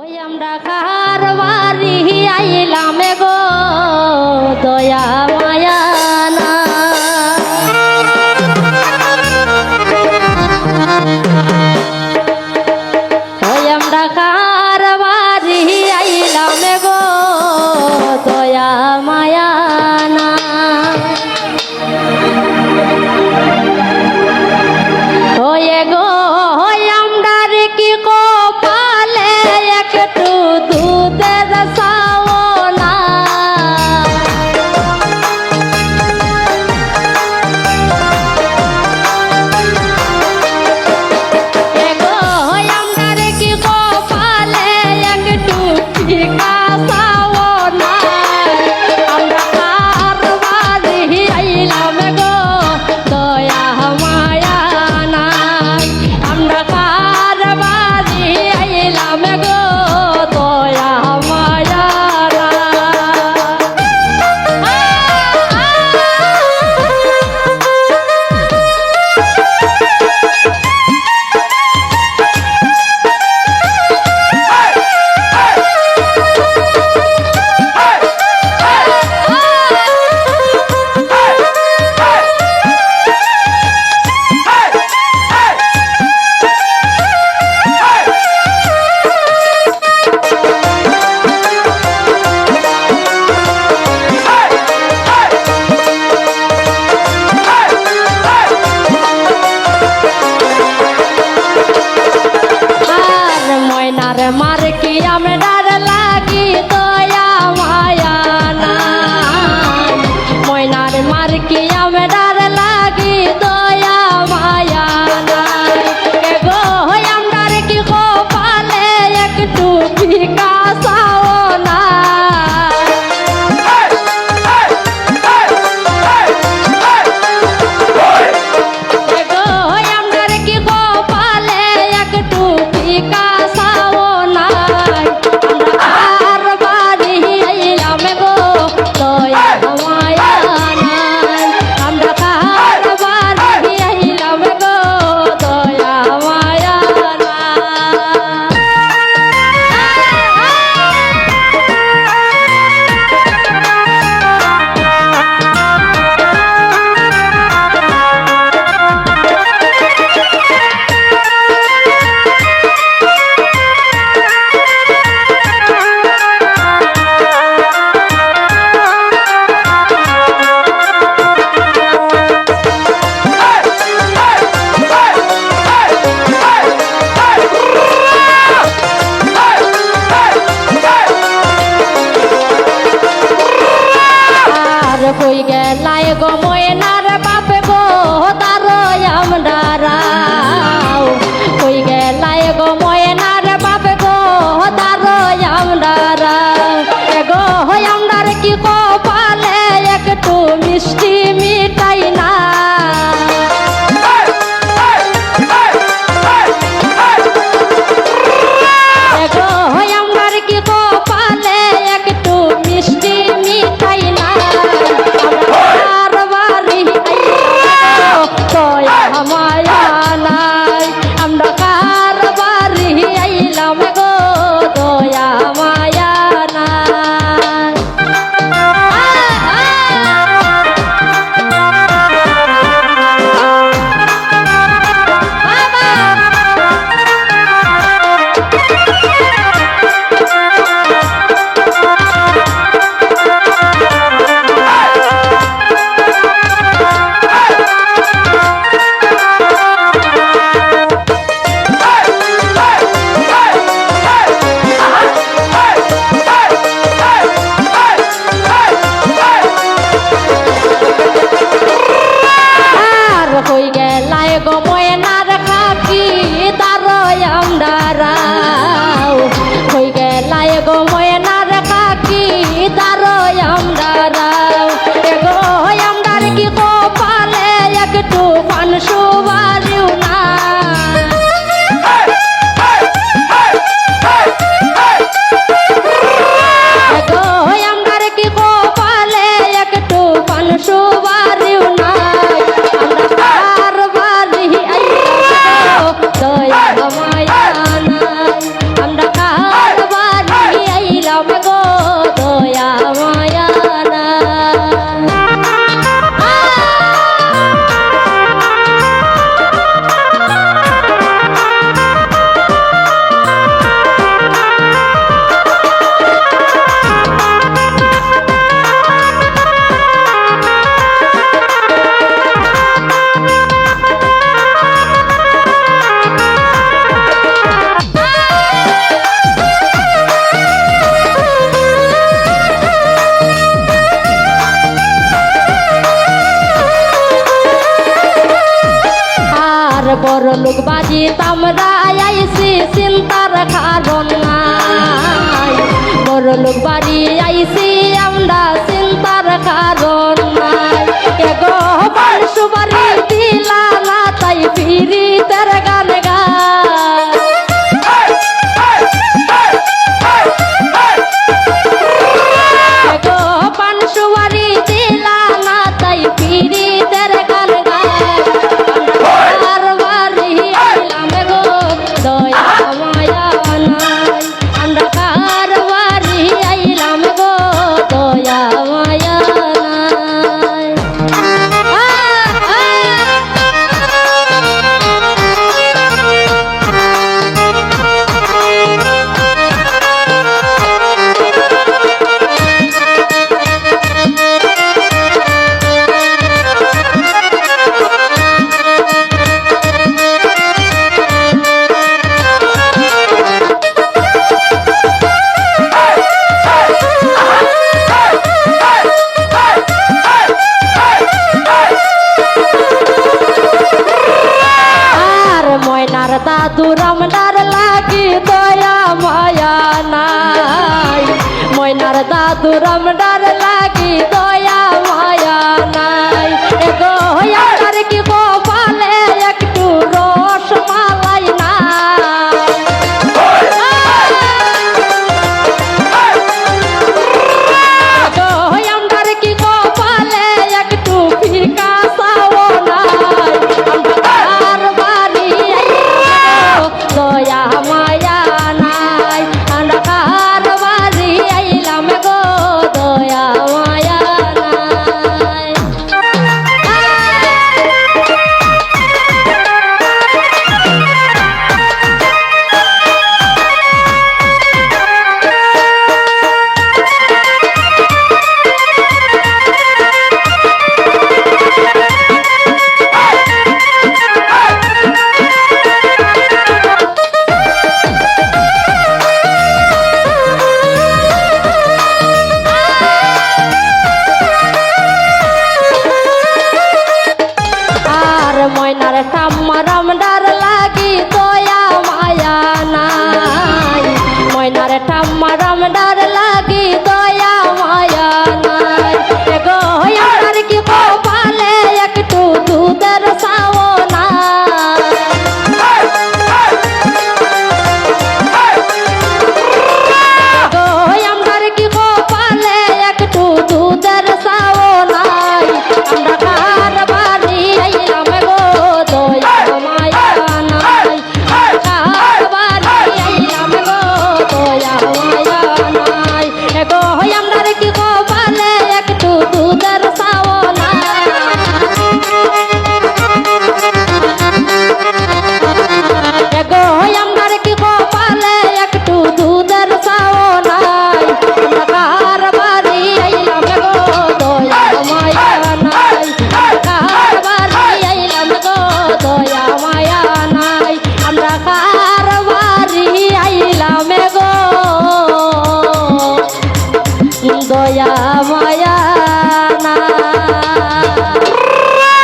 ওই আমরা খার বাড়ি আইলাম গো দয়া মায়া। একটু বড় লোক বাজি তামরা আইসি চিন্তার কারণ নাই। বড় লোক বাড়ি আইসি আমরা সাধু রমডার লাগি দয়া মায়া নাই এগো হইয়া কি কব